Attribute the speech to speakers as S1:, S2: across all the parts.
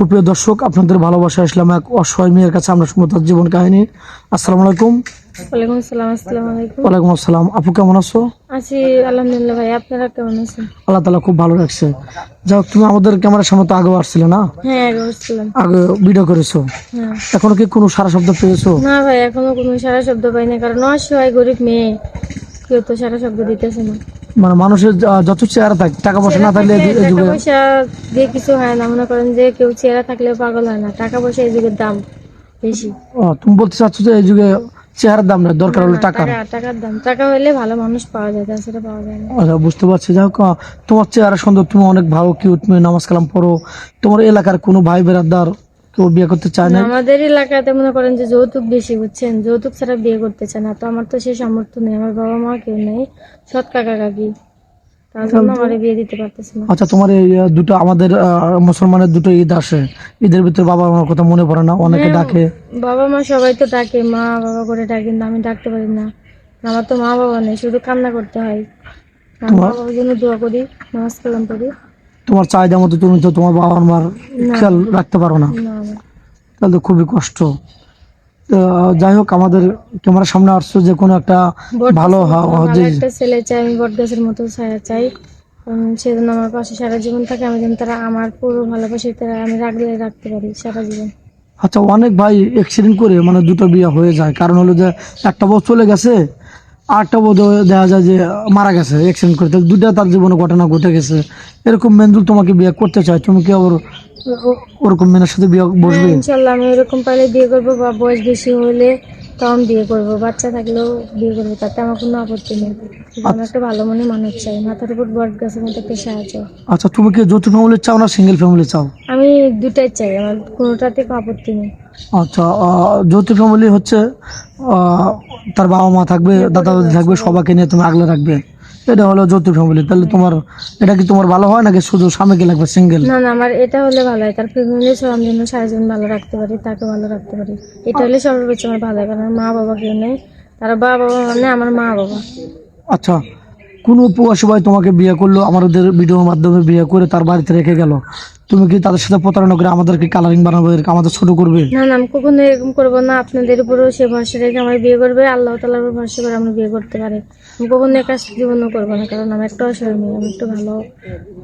S1: সুপ্রিয় দর্শক আপনাদের ভালোবাসা আসলাম এক অসহায় মেয়ের কাছে আমরা শুনব তার জীবন কাহিনী। আসসালামু আলাইকুম।
S2: ওয়ালাইকুম আসসালাম আসসালামু আলাইকুম।
S1: ওয়ালাইকুম আসসালাম। আপু কেমন আছো?
S2: আছি আলহামদুলিল্লাহ ভাই আপনারা কেমন আছেন?
S1: আল্লাহ তালা খুব ভালো রাখছে। হোক তুমি আমাদের ক্যামেরার সামনে তো আগেও আসছিলে না?
S2: হ্যাঁ আগে বসছিলাম
S1: আগে ভিডিও করেছ?
S2: হ্যাঁ।
S1: এখনও কি কোনো সারা শব্দ পেয়েছ?
S2: না ভাই এখনও কোনো সারা শব্দ পাই না কারণ অসহায় গরিব মেয়ে কেউ তো সারা শব্দ দিতেছে না।
S1: মানে মানুষের যত চেহারা থাকে টাকা পয়সা না থাকলে
S2: টাকা পয়সা দিয়ে কিছু হয় না। মনে করেন যে কেউ চেহারা থাকলে পাগল হয় না। টাকা পয়সা এই যুগের দাম বেশি।
S1: ও, তুমি বলতে চাচ্ছ যে এই যুগে চেহারার দাম নেই দরকার হলো
S2: টাকা। টাকার দাম। টাকা হলে ভালো মানুষ পাওয়া যায় তাছাড়া পাওয়া যায় না।
S1: আচ্ছা বুঝতে পারছি। যাই হোক তোমার চেহারা সুন্দর তুমি অনেক ভালো কিউট তুমি নামাজ কালাম পড়ো। তোমার এলাকার কোনো ভাই বেরাদার বিয়ে করতে চায় না
S2: আমাদের এলাকাতে মনে করেন যে যৌতুক বেশি বুঝছেন? যৌতুক ছাড়া বিয়ে করতে চায় না। তো আমার তো সেই সামর্থ্য নেই। আমার বাবা মা কেউ নেই। সৎ কাকা কাকি।
S1: আচ্ছা তোমার এই দুটো আমাদের মুসলমানের দুটো ঈদ আসে। ঈদের ভিতরে বাবা মার কথা মনে পড়ে না? অনেকে ডাকে।
S2: বাবা মা সবাই তো ডাকে। মা বাবা করে ডাকে কিন্তু আমি ডাকতে পারি না। আমার তো মা বাবা নেই শুধু কান্না করতে হয়।
S1: তোমার-
S2: বাবার জন্য দোয়া করি নামাজ কালাম করি।
S1: তোমার চাহিদা মতো তুমি তো তোমার বাবা মার খেয়াল রাখতে পারো না। তাহলে তো খুবই কষ্ট। যাই হোক আমাদের ক্যামেরার সামনে আসছো যে কোনো একটা ভালো
S2: একটা ছেলে চাই আমি বট গাছের মতো ছায়া চাই। সেজন্য আমার পাশে সারা জীবন থাকে আমি যেন তারা আমার পুরো ভালোবাসে তারা আমি রাখলে রাখতে পারি সারা জীবন।
S1: আচ্ছা অনেক ভাই অ্যাক্সিডেন্ট করে মানে দুটো বিয়ে হয়ে যায়। কারণ হলো যে একটা বউ চলে গেছে আরেকটা বউ দেখা যায় যে মারা গেছে অ্যাক্সিডেন্ট করে দুটা তার জীবনে ঘটনা ঘটে গেছে। এরকম মেন্দুল তোমাকে বিয়ে করতে চায় তুমি কি আবার ওরকম মেয়ের সাথে বিয়ে বসবে?
S2: হ্যাঁ, ইনশাল্লাহ আমি এরকম পাইলে বিয়ে করব বা বয়স বেশি হলে তখন বিয়ে করব। বাচ্চা থাকলেও বিয়ে করব তাতে আমার কোনো আপত্তি নেই। আমার একটা ভালো মনে মানুষ চাই মাথার উপর বট গাছের মতো একটা সাহায্য
S1: আচ্ছা তুমি কি যৌথ ফ্যামিলি চাও না সিঙ্গেল ফ্যামিলি চাও?
S2: আমি দুটাই চাই আমার কোনোটাতে কোনো আপত্তি নেই।
S1: আচ্ছা যৌথ ফ্যামিলি হচ্ছে তার বাবা মা থাকবে দাদা দাদি থাকবে সবাইকে নিয়ে তুমি আগলে রাখবে এটা হলো যৌথ ফ্যামিলি তাহলে তোমার এটা কি তোমার ভালো হয় নাকি শুধু স্বামীকে লাগবে সিঙ্গেল
S2: না না আমার এটা হলে ভালো হয়। তার ফ্যামিলি সব আমি যেন সারাজীবন ভালো রাখতে পারি তাকে ভালো রাখতে পারি। এটা হলে সর্বোচ্চ আমার ভালো হয় কারণ মা বাবা কেউ নেই। তারা বাবা বাবা মানে আমার মা বাবা
S1: আচ্ছা। কোনো প্রবাসী ভাই তোমাকে বিয়ে করল আমাদের ভিডিওর মাধ্যমে বিয়ে করে তার বাড়িতে রেখে গেল। তুমি কি তাদের সাথে প্রতারণা করে আমাদেরকে কালারিং বানাবো আমাদের ছোট করবে?
S2: না না আমি কখনো এরকম করব না। আপনাদের উপরও সে ভরসা রেখে আমার বিয়ে করবে আল্লাহ তালার উপর ভরসা করে আমরা বিয়ে করতে পারি। আমি কখনো একা জীবনও করব না কারণ আমি একটা অসহায় মেয়ে আমি একটু ভালো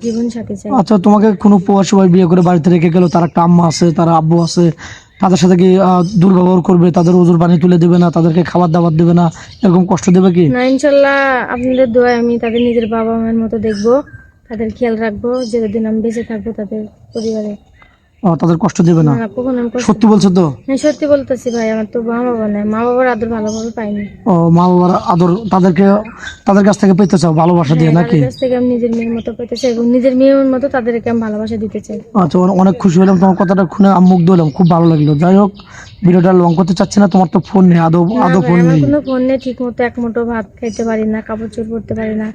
S2: জীবন সাথী চাই।
S1: আচ্ছা তোমাকে কোনো প্রবাসী ভাই বিয়ে করে বাড়িতে রেখে গেল? তার একটা আম্মা আছে তার আব্বু আছে তাদের সাথে কি দুর্ব্যবহার করবে? তাদের ওজোর পানি তুলে দেবে না? তাদেরকে খাবার দাবার দেবে না? এরকম কষ্ট দেবে কি?
S2: না, ইনশাল্লাহ আপনাদের দোয়ায় আমি তাদের নিজের বাবা মায়ের মতো দেখব। তাদের খেয়াল রাখব, যেদিন আমি বেঁচে থাকব তাদের পরিবারে।
S1: তাদের কষ্ট দেবে না।
S2: না কখনো আমি কষ্ট-
S1: সত্যি বলছো তো?
S2: হ্যাঁ সত্যি বলতেছি ভাই আমার তো মা বাবা নাই। মা বাবার আদর ভালোভাবে পাইনি।
S1: ও মা বাবার আদর তাদেরকে তাদের কাছ থেকে পেতে চাও ভালোবাসা দিয়ে নাকি?
S2: তাদের কাছ থেকে আমি নিজের মেয়ের মতো পেতে চাই এবং নিজের মেয়ের মতো তাদেরকে আমি ভালোবাসা দিতে চাই।
S1: আচ্ছা অনে- অনেক খুশি হলাম তোমার কথাটা শুনে আমি মুগ্ধ হলাম খুব ভালো লাগল। যাই হোক ভিডিওটা লং করতে চাচ্ছি না তোমার তো ফোন নেই আদৌ
S2: না
S1: আদৌ
S2: ভাই,
S1: ফোন
S2: আমার
S1: নেই।
S2: কোনো ফোন নেই ঠিক মতো এক মুঠো ভাত খাইতে পারি না কাপড় চোপড় পরতে পারি না।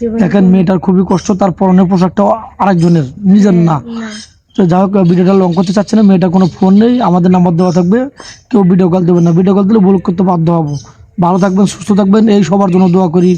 S2: জীবনে
S1: দেখেন মেয়েটার খুবই কষ্ট তার পরনের পোশাকটা আরেকজনের নিজের না।
S2: না।
S1: তো যাই হোক, ভিডিওটা লং করতে চাচ্ছে না মেয়েটা কোনো ফোন নেই, আমাদের নাম্বার দেওয়া থাকবে, কেউ ভিডিও কল দেবেন না ভিডিও কল দিলে ভুল করতে বাধ্য হব। ভালো থাকবেন, সুস্থ থাকবেন, এই সবার জন্য দোয়া করি।